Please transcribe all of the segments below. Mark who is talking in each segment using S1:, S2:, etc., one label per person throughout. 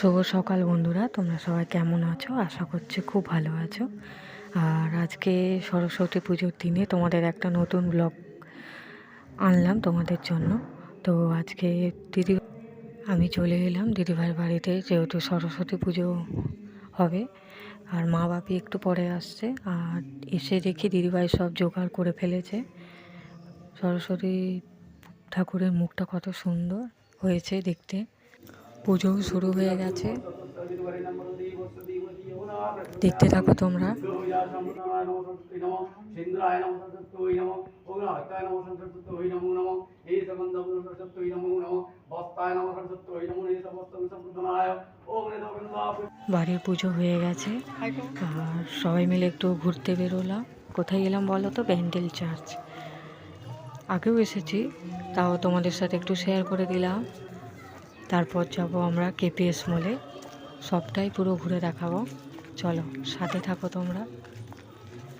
S1: শুভ সকাল বন্ধুরা, তোমরা সবাই কেমন আছো? আশা করছি খুব ভালো আছো। আর আজকে সরস্বতী পুজোর দিনে তোমাদের একটা নতুন ব্লগ আনলাম তোমাদের জন্য। তো আজকে দিদি, আমি চলে এলাম দিদিভাইয়ের বাড়িতে, যেহেতু সরস্বতী পুজো হবে। আর মা বাপি একটু পরে আসছে, আর এসে দেখি দিদিভাই সব জোগাড় করে ফেলেছে। সরস্বতী ঠাকুরের মুখটা কত সুন্দর হয়েছে দেখতে। পুজোও শুরু হয়ে গেছে। দেখতে থাকো তোমরা। বাড়ির পুজো হয়ে গেছে। আর সবাই মিলে একটু ঘুরতে বেরোলাম। কোথায় এলাম বলো তো? ব্যান্ডেল চার্চ আগেও এসেছি, তাও তোমাদের সাথে একটু শেয়ার করে দিলাম। তারপর যাব আমরা কেপিএস মলে সবটাই পুরো ঘুরে দেখাবো। চলো, সাথে থাকো তোমরা।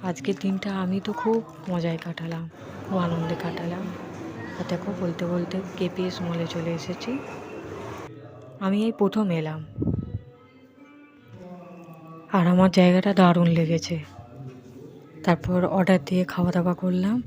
S1: আজকের দিনটা আমি তো খুব মজায় কাটালাম, খুব আনন্দে কাটালাম। আর দেখো, বলতে বলতে কেপিএস মলে চলে এসেছি। আমি এই প্রথম এলাম। আর আমার জায়গাটা দারুণ লেগেছে। তারপর অর্ডার দিয়ে খাওয়া দাওয়া করলাম।